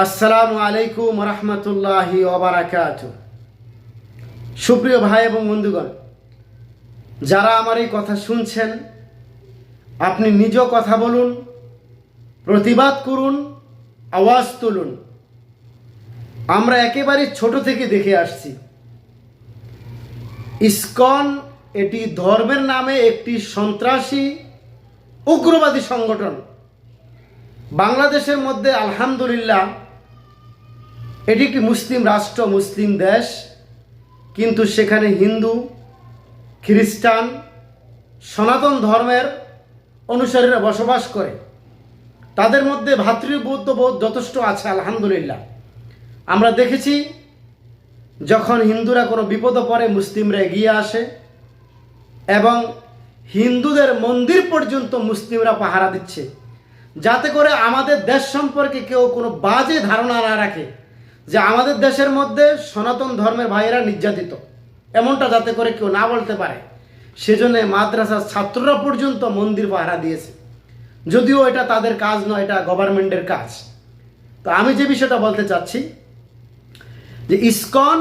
আসসালামু আলাইকুম রহমতুল্লাহি ওবরাকাত সুপ্রিয় ভাই এবং বন্ধুগণ, যারা আমার এই কথা শুনছেন, আপনি নিজ কথা বলুন, প্রতিবাদ করুন, আওয়াজ তুলুন। আমরা একেবারে ছোট থেকে দেখে আসছি। ইসকন, এটি ধর্মের নামে একটি সন্ত্রাসী, উগ্রবাদী সংগঠন। বাংলাদেশের মধ্যে আলহামদুলিল্লাহ এটি একটি মুসলিম রাষ্ট্র, মুসলিম দেশ? কিন্তু সেখানে হিন্দু, খ্রিস্টান, সনাতন ধর্মের অনুসারীরা বসবাস করে। তাদের মধ্যে ভাতৃবৌদ্ধ বোধ যথেষ্ট আছে, আলহামদুলিল্লাহ। আমরা দেখেছি, যখন হিন্দুরা কোনো বিপদে পড়ে, মুসলিমরা এগিয়ে আসে এবং হিন্দুদের মন্দির পর্যন্ত মুসলিমরা পাহারা দিচ্ছে। যাতে করে আমাদের দেশ সম্পর্কে কেউ কোনো বাজে ধারণা না রাখে। যে আমাদের দেশের মধ্যে সনাতন ধর্মের ভাইয়েরা নির্যাতিত। এমনটা যাতে করে কেউ না বলতে পারে। সেজন্য মাদ্রাসার ছাত্ররা পর্যন্ত মন্দির পাহারা দিয়েছে। যদিও এটা তাদের কাজ নয়, এটা গভর্নমেন্টের কাজ। তো আমি যে বিষয়টা বলতে চাচ্ছি, যে ইসকন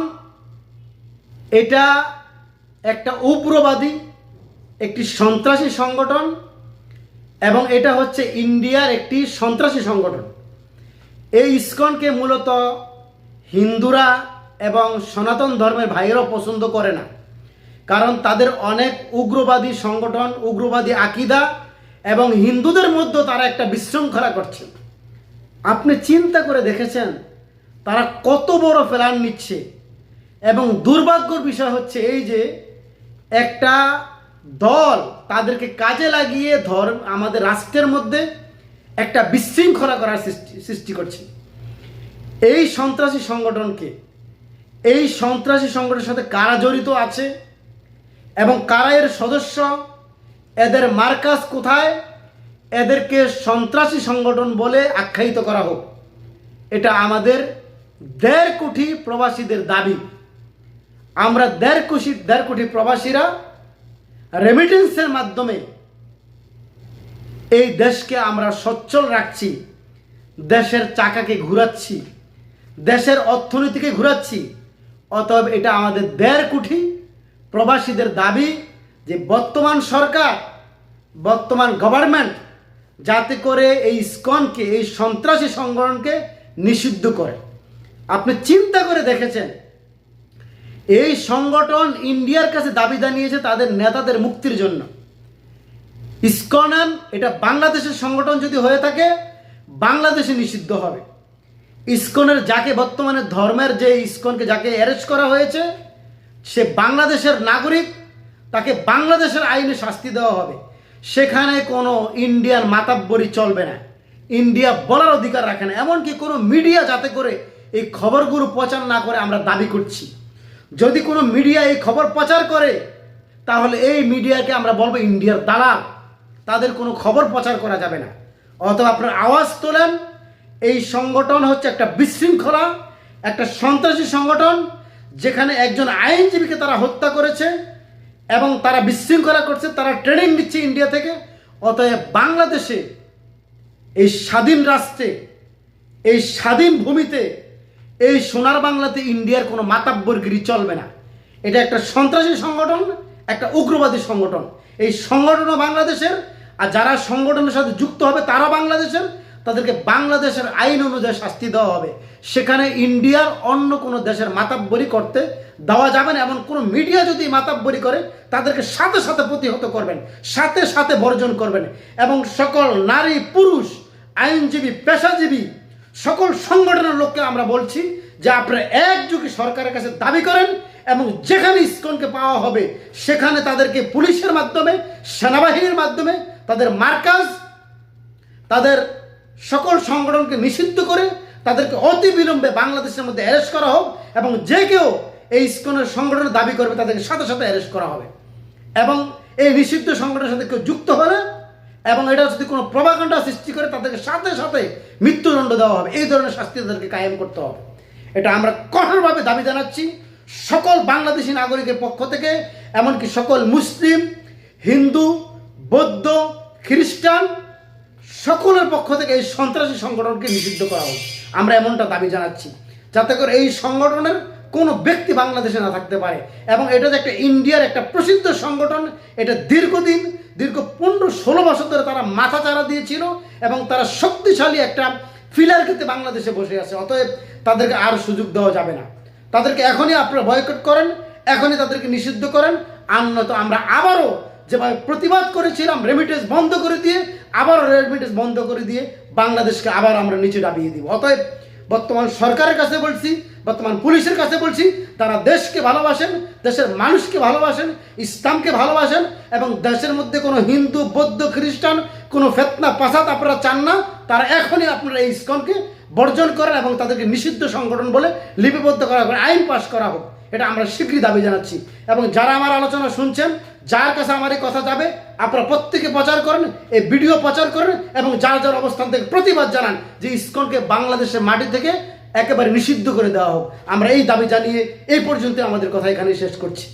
এটা একটা উগ্রবাদী, একটি সন্ত্রাসী সংগঠন এবং এটা হচ্ছে ইন্ডিয়ার একটি সন্ত্রাসী সংগঠন। এই ইসকনকে মূলত হিন্দুরা এবং সনাতন ধর্মের ভাইয়েরাও পছন্দ করে না। কারণ তাদের অনেক উগ্রবাদী সংগঠন, উগ্রবাদী আকিদা এবং হিন্দুদের মধ্যে তারা একটা বিশৃঙ্খলা করছে। আপনি চিন্তা করে দেখেছেন, তারা কত বড় প্ল্যান নিচ্ছে? এবং দুর্ভাগ্যর বিষয় হচ্ছে এই যে, একটা দল তাদেরকে কাজে লাগিয়ে ধর্ম, আমাদের রাষ্ট্রের মধ্যে একটা বিশৃঙ্খলা করার সৃষ্টি সৃষ্টি করছে। এই সন্ত্রাসী সংগঠনকে এই সন্ত্রাসী সংগঠনের সাথে কারা জড়িত আছে? এবং কারা এর সদস্য? এদের মার্কাজ কোথায়? এদেরকে সন্ত্রাসী সংগঠন বলে আখ্যায়িত করা হোক। এটা আমাদের দেড় কোটি প্রবাসীদের দাবি। আমরা দেড় কোটি দেড় কোটি প্রবাসীরা রেমিটেন্সের মাধ্যমে এই দেশকে আমরা সচ্ছল রাখছি, দেশের চাকাকে ঘুরাচ্ছি। দেশের অর্থনীতিকে ঘুরাচ্ছি। অতএব এটা আমাদের দেড় কোটি প্রবাসীদের দাবি যে বর্তমান সরকার, বর্তমান গভর্নমেন্ট যাতে করে এই স্কনকে এই সন্ত্রাসী সংগঠনকে নিষিদ্ধ করে। আপনি চিন্তা করে দেখেছেন, এই সংগঠন ইন্ডিয়ার কাছে দাবি জানিয়েছে তাদের নেতাদের মুক্তির জন্য। ইসকনান এটা বাংলাদেশের সংগঠন যদি হয়ে থাকে, বাংলাদেশে নিষিদ্ধ হবে। ইসকনের যাকে বর্তমানে ধর্মের যে ইসকনকে যাকে অ্যারেস্ট করা হয়েছে, সে বাংলাদেশের নাগরিক, তাকে বাংলাদেশের আইনে শাস্তি দেওয়া হবে। সেখানে কোনো ইন্ডিয়ান মাতাব্বরি চলবে না। ইন্ডিয়া বলার অধিকার রাখে না। এমনকি কোনো মিডিয়া যাতে করে এই খবরগুলো প্রচার না করে আমরা দাবি করছি। যদি কোনো মিডিয়া এই খবর প্রচার করে, তাহলে এই মিডিয়াকে আমরা বলব ইন্ডিয়ার দালাল। তাদের কোনো খবর প্রচার করা যাবে না। অথবা আপনার আওয়াজ তোলেন এই সংগঠন হচ্ছে একটা বিশৃঙ্খলা, একটা সন্ত্রাসী সংগঠন, যেখানে একজন আইনজীবীকে তারা হত্যা করেছে এবং তারা বিশৃঙ্খলা করছে, তারা ট্রেনিং নিচ্ছে ইন্ডিয়া থেকে। অতএব বাংলাদেশে এই স্বাধীন রাষ্ট্রে, এই স্বাধীন ভূমিতে এই সোনার বাংলাতে ইন্ডিয়ার কোনো মাতাব্বরগিরি চলবে না। এটা একটা সন্ত্রাসী সংগঠন, একটা উগ্রবাদী সংগঠন। এই সংগঠনও বাংলাদেশের, আর যারা সংগঠনের সাথে যুক্ত হবে তারা বাংলাদেশের। তাদেরকে বাংলাদেশের আইন অনুযায়ী শাস্তি দেওয়া হবে। সেখানে ইন্ডিয়ার অন্য কোনো দেশের মাতাব্বরি করতে দেওয়া যাবে না, এমন কোনো মিডিয়া যদি মাতাব্বরি করে, তাদেরকে সাথে সাথে প্রতিহত করবেন, সাথে সাথে বর্জন করবেন। এবং সকল নারী, পুরুষ, আইনজীবী, পেশাজীবী, সকল সংগঠনের লোককে আমরা বলছি যে আপনারা একযোগে সরকারের কাছে দাবি করেন এবং যেখানে ইস্কনকে পাওয়া হবে, সেখানে তাদেরকে পুলিশের মাধ্যমে, সেনাবাহিনীর মাধ্যমে, তাদের মার্কাজ, তাদের সকল সংগঠনকে নিষিদ্ধ করে তাদেরকে অতি বিলম্বে বাংলাদেশের মধ্যে অ্যারেস্ট করা হোক এবং যে কেউ এই ইস্কনের সংগঠনের দাবি করবে তাদেরকে সাথে সাথে অ্যারেস্ট করা হবে। এবং এই নিষিদ্ধ সংগঠনের সাথে কেউ যুক্ত হলে এবং এটা যদি কোনো প্রভাকাণ্ডা সৃষ্টি করে তাদেরকে সাথে সাথে মৃত্যুদণ্ড দেওয়া হবে। এই ধরনের শাস্তি তাদেরকে কায়েম করতে হবে। এটা আমরা কঠোরভাবে দাবি জানাচ্ছি। সকল বাংলাদেশি নাগরিকের পক্ষ থেকে, এমনকি সকল মুসলিম, হিন্দু, বৌদ্ধ, খ্রিস্টান সকলের পক্ষ থেকে এই সন্ত্রাসী সংগঠনকে নিষিদ্ধ করা হোক। আমরা এমনটা দাবি জানাচ্ছি, যাতে করে এই সংগঠনের কোনো ব্যক্তি বাংলাদেশে না থাকতে পারে। এবং এটা যে একটা ইন্ডিয়ার একটা প্রসিদ্ধ সংগঠন, এটা দীর্ঘদিন, দীর্ঘ পনেরো ষোলো বছর ধরে তারা মাথা চারা দিয়েছিল এবং তারা শক্তিশালী একটা ফিলার ক্ষেত্রে বাংলাদেশে বসে আছে। অতএব তাদেরকে আর সুযোগ দেওয়া যাবে না। তাদেরকে এখনই আপনারা বয়কট করেন, এখনই তাদেরকে নিষিদ্ধ করেন। আর নয়তো আমরা আবারও যেভাবে প্রতিবাদ করেছিলাম রেমিটেন্স বন্ধ করে দিয়ে, আবারও রেমিটেন্স বন্ধ করে দিয়ে বাংলাদেশকে আবার আমরা নিচে ডাবিয়ে দিব। অতএব বর্তমান সরকারের কাছে বলছি, বর্তমান পুলিশের কাছে বলছি, তারা দেশকে ভালোবাসেন, দেশের মানুষকে ভালোবাসেন, ইসলামকে ভালোবাসেন এবং দেশের মধ্যে কোনো হিন্দু, বৌদ্ধ, খ্রিস্টান, কোনো ফেতনা পাসাদ আপনারা চান না, তারা এখনই আপনারা এই ইস্কনকে বর্জন করেন এবং তাদেরকে নিষিদ্ধ সংগঠন বলে লিপিবদ্ধ করা হোক, আইন পাশ করা হোক, এটা আমরা শীঘ্রই দাবি জানাচ্ছি। এবং যারা আমার আলোচনা শুনছেন যার কাছে আমার এই কথা যাবে, আপনারা প্রত্যেকে প্রচার করেন, এই ভিডিও প্রচার করেন এবং যার যার অবস্থান থেকে প্রতিবাদ জানান যে ইস্কনকে বাংলাদেশের মাটি থেকে একেবারে নিষিদ্ধ করে দেওয়া হোক। আমরা এই দাবি জানিয়ে এই পর্যন্ত আমাদের কথা এখানে শেষ করছি।